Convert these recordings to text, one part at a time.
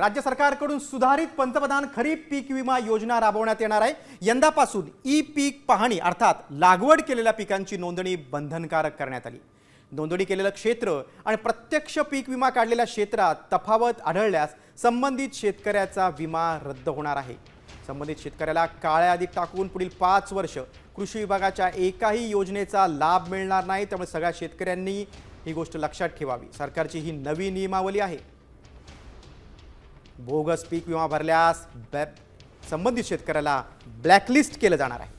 राज्य सरकारकडून सुधारित पंतप्रधान खरीप पीक विमा योजना राबवण्यात येणार आहे. यंदापासून ई पीक पाहणी अर्थात लागवड केलेल्या पिकांची नोंदणी बंधनकारक करण्यात आली. नोंदणी केलेलं क्षेत्र आणि प्रत्यक्ष पीक विमा काढलेल्या क्षेत्रात तफावत आढळल्यास संबंधित शेतकऱ्याचा विमा रद्द होणार आहे. संबंधित शेतकऱ्याला काळ्या अधिक टाकून पुढील पाच वर्ष कृषी विभागाच्या एकाही योजनेचा लाभ मिळणार नाही त्यामुळे सगळ्या शेतकऱ्यांनी ही गोष्ट लक्षात ठेवावी. सरकारची ही नवी नियमावली आहे. बोगस पीक विमा भरल्यास बॅ संबंधित शेतकऱ्याला ब्लॅकलिस्ट केलं जाणार आहे.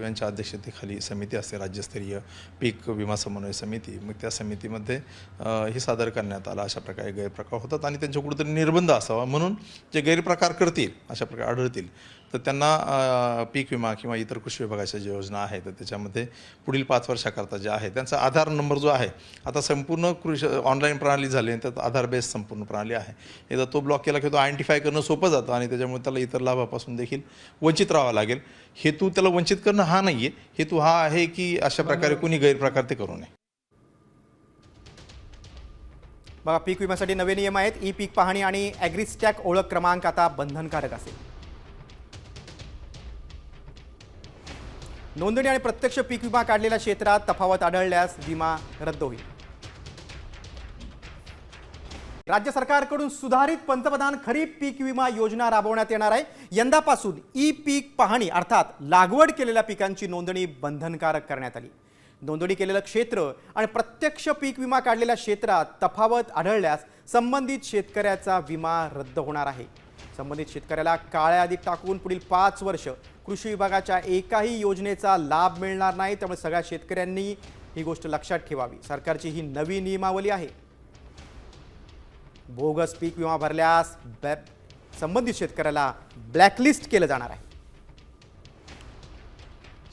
यांच्या अध्यक्षतेखाली समिती असते राज्यस्तरीय पीक विमा समन्वय समिती. मग त्या समितीमध्ये हे सादर करण्यात आलं अशा प्रकारे गैरप्रकार होतात आणि त्यांच्या कुठेतरी निर्बंध असावा म्हणून जे गैरप्रकार करतील अशा प्रकारे आढळतील. तर त्यांना पीक विमा किंवा इतर कृषी विभागाच्या ज्या योजना आहेत तर त्याच्यामध्ये पुढील पाच वर्षाकरता जे आहे त्यांचा आधार नंबर जो आहे आता संपूर्ण कृषी ऑनलाईन प्रणाली झाली आणि त्यात आधार बेस संपूर्ण प्रणाली आहे. एकदा तो ब्लॉक केला की तो आयडेंटिफाय करणं सोपं जातं आणि त्याच्यामुळे त्याला इतर लाभापासून देखील वंचित राहावं लागेल. हेतू त्याला वंचित करणं हा नाही आहे हेतू हा आहे की अशा प्रकारे कुणी गैरप्रकार ते करू नये. बघा पीक विम्यासाठी नवे नियम आहेत. ई पीक पाहणी आणि ॲग्रिस्टॅक ओळख क्रमांक आता बंधनकारक असेल. नोंदणी आणि प्रत्यक्ष पीक विमा काढलेल्या क्षेत्रात तफावत आढळल्यास विमा रद्द होईल. राज्य सरकारकडून सुधारित पंतप्रधान खरीप पीक विमा योजना राबवण्यात येणार आहे. यंदापासून ई पीक पाहणी अर्थात लागवड केलेल्या पिकांची नोंदणी बंधनकारक करण्यात आली. नोंदणी केलेलं क्षेत्र आणि प्रत्यक्ष पीक विमा काढलेल्या क्षेत्रात तफावत आढळल्यास संबंधित शेतकऱ्याचा विमा रद्द होणार आहे. संबंधित शेतकऱ्याला काळ्या अधिक टाकून पुढील पाच वर्ष कृषी विभागाच्या एकाही योजनेचा लाभ मिळणार नाही. त्यामुळे सगळ्या शेतकऱ्यांनी ही गोष्ट लक्षात ठेवावी. सरकारची ही नवी नियमावली आहे. बोगस पीक विमा भरल्यास बॅ संबंधित शेतकऱ्याला ब्लॅकलिस्ट केलं जाणार आहे.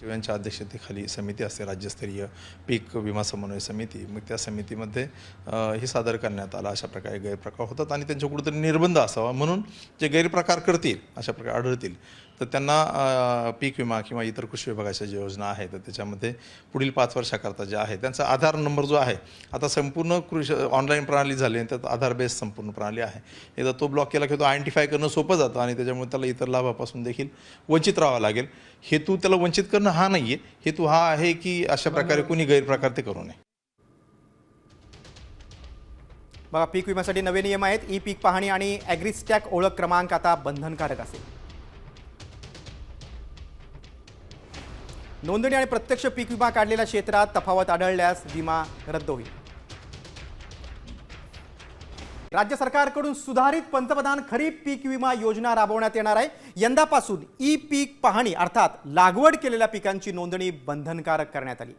यांच्या अध्यक्षतेखाली समिती असते राज्यस्तरीय पीक विमा समन्वय समिती. मग त्या समितीमध्ये हे सादर करण्यात आलं. अशा प्रकारे गैरप्रकार होतात आणि त्यांच्या कुठेतरी निर्बंध असावा म्हणून जे गैरप्रकार करतील अशा प्रकारे आढळतील. तर त्यांना पीक विमा किंवा इतर कृषी विभागाच्या ज्या योजना आहेत तर त्याच्यामध्ये पुढील पाच वर्षाकरता जे आहे त्यांचा आधार नंबर जो आहे आता संपूर्ण कृषी ऑनलाईन प्रणाली झाली आणि त्यात आधार बेस संपूर्ण प्रणाली आहे. एकदा तो ब्लॉक केला की तो आयडेंटिफाय करणं सोपं जातं आणि त्याच्यामुळे त्याला इतर लाभापासून देखील वंचित राहावं लागेल. हेतू त्याला वंचित करणं हा नाही आहे हेतू हा आहे की अशा प्रकारे कुणी गैरप्रकार ते करू नये. बघा पीक विम्यासाठी नवे नियम आहेत. ई पीक पाहणी आणि ॲग्रिस्टॅक ओळख क्रमांक आता बंधनकारक असेल. नोंदणी आणि प्रत्यक्ष पीक विमा काढलेल्या क्षेत्रात तफावत आढळल्यास विमा रद्द होईल. राज्य सरकारकडून सुधारित पंतप्रधान खरीप पीक विमा योजना राबवण्यात येणार आहे. यंदापासून ई पीक पाहणी अर्थात लागवड केलेल्या पिकांची नोंदणी बंधनकारक करण्यात आली.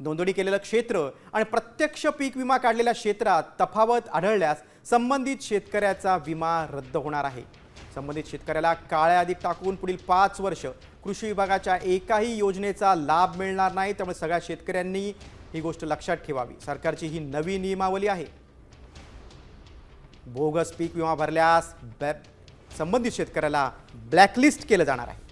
नोंदणी केलेलं क्षेत्र आणि प्रत्यक्ष पीक विमा काढलेल्या क्षेत्रात तफावत आढळल्यास संबंधित शेतकऱ्याचा विमा रद्द होणार आहे. संबंधित शेतकऱ्याला काळ्या यादीत टाकून पुढील पाच वर्ष कृषी विभागाच्या एकाही योजनेचा लाभ मिळणार नाही. त्यामुळे सगळ्या शेतकऱ्यांनी ही गोष्ट लक्षात ठेवावी. सरकारची ही नवी नियमावली आहे. बोगस पीक विमा भरल्यास बॅ संबंधित शेतकऱ्याला ब्लॅकलिस्ट केलं जाणार आहे.